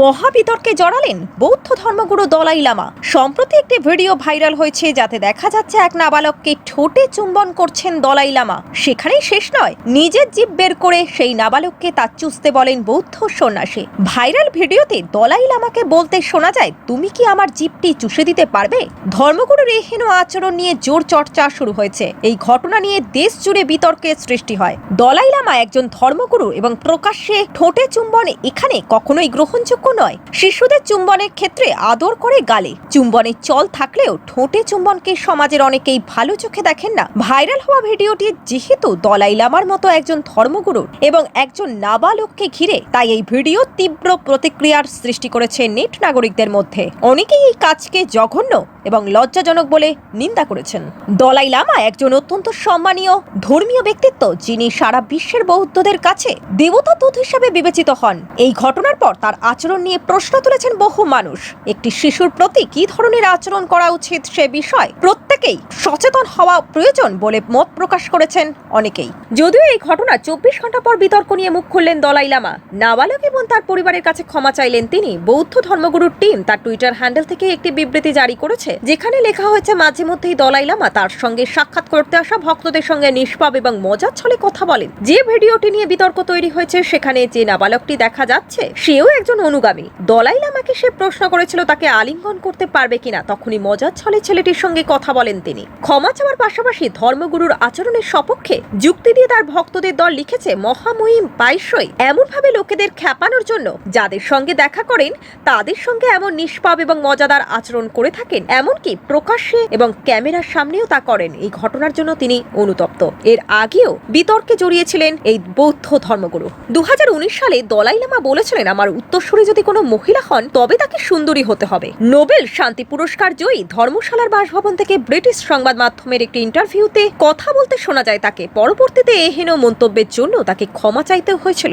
মহাবিতর্কে জড়ালেন বৌদ্ধ ধর্মগুরু দলাই লামা। সম্প্রতি একটি ভিডিও ভাইরাল হয়েছে যাতে দেখা যাচ্ছে এক নাবালককে ঠোঁটে চুম্বন করছেন দলাই লামা। সেখানেই শেষ নয়। নিজের জিভ বের করে সেই নাবালককে তা চুষতে বলেন বৌদ্ধ সন্ন্যাসী। ভাইরাল ভিডিওতে দলাই লামাকে বলতে শোনা যায়, তুমি কি আমার জিভটি চুষে দিতে পারবে? ধর্মগুরুর এই হেন আচরণ নিয়ে জোর চর্চা শুরু হয়েছে। এই ঘটনা নিয়ে দেশ জুড়ে বিতর্কের সৃষ্টি হয়। দলাই লামা একজন ধর্মগুরু এবং প্রকাশ্যে ঠোঁটে চুম্বন এখানে কখনোই গ্রহণযোগ্য নয়। শিশুদের চুম্বনের ক্ষেত্রে আদর করে গালে। চুম্বনের চল থাকলেও ঠোঁটে চুম্বনকে সমাজের অনেকেই ভালো চোখে দেখেন না। ভাইরাল হওয়া ভিডিওটি যেহেতু দলাই লামার মতো একজন ধর্মগুরু এবং একজন নাবালককে ঘিরে, তাই এই ভিডিও তীব্র প্রতিক্রিয়ার সৃষ্টি করেছে নেট নাগরিকদের মধ্যে। অনেকেই এই কাজকে জঘন্য এবং লজ্জাজনক বলে নিন্দা করেছেন। দলাই লামা একজন অত্যন্ত সম্মানীয়, ধর্মীয় ব্যক্তিত্ব, যিনি সারা বিশ্বের বৌদ্ধদের কাছে দেবতা দূত হিসাবে বিবেচিত হন। এই ঘটনার পর তার আচরণ নিয়ে প্রশ্ন তুলেছেন বহু মানুষ। একটি শিশুর প্রতি কি ধরনের আচরণ করা উচিত সে বিষয় প্রত্যেকেই সচেতন হওয়া প্রয়োজন বলে মত প্রকাশ করেছেন অনেকেই। যদিও এই ঘটনা চব্বিশ ঘণ্টা পর বিতর্ক নিয়ে মুখ খুললেন দলাই লামা। নাবালক এবং তার পরিবারের কাছে ক্ষমা চাইলেন তিনি। বৌদ্ধ ধর্মগুরুর টিম তার টুইটার হ্যান্ডেল থেকে একটি বিবৃতি জারি করেছে, যেখানে লেখা হয়েছে, মাঝে মধ্যেই দলাই লামা তার সঙ্গে সাক্ষাৎ করতে আসা ভক্তদের সঙ্গে নিষ্পাপ এবং মজার ছলে কথা বলেন। যে ভিডিওটি নিয়ে বিতর্ক তৈরি হয়েছে, সেখানে যে নাবালকটি দেখা যাচ্ছে, সেও একজন অনুগামী। দলাই লামাকে সে প্রশ্ন করেছিল, তাকে আলিঙ্গন করতে পারবে কিনা? তখনই মজার ছলে ছেলেটির সঙ্গে কথা বলেন তিনি। ক্ষমা চাওয়ার পাশাপাশি ধর্মগুরুর আচরণের সপক্ষে যুক্তি দিয়ে তার ভক্তদের দল লিখেছে মহামহিম বাইশই এমনভাবে লোকেদের খ্যাপানোর জন্য যাদের সঙ্গে দেখা করেন, তাদের সঙ্গে এমন নিষ্পাপ এবং মজাদার আচরণ করে থাকেন, এমনকি প্রকাশ্যে এবং ক্যামেরার সামনেও তা করেন। এই ঘটনার জন্য তিনি অনুতপ্ত। এর আগেও বিতর্কে জড়িয়েছিলেন এই বৌদ্ধ ধর্মগুরু। দু হাজার উনিশ সালে দলাই লামা বলেছিলেন, আমার উত্তরসূরি যদি কোনো মহিলা হন, তবে তাকে সুন্দরী হতে হবে। নোবেল শান্তি পুরস্কার জয়ী ধর্মশালার বাসভবন থেকে ব্রিটিশ সংবাদ মাধ্যমের একটি ইন্টারভিউতে কথা বলতে শোনা যায় তাকে। পরবর্তীতে এহেন মন্তব্যের জন্য তাকে ক্ষমা চাইতে হয়েছিল।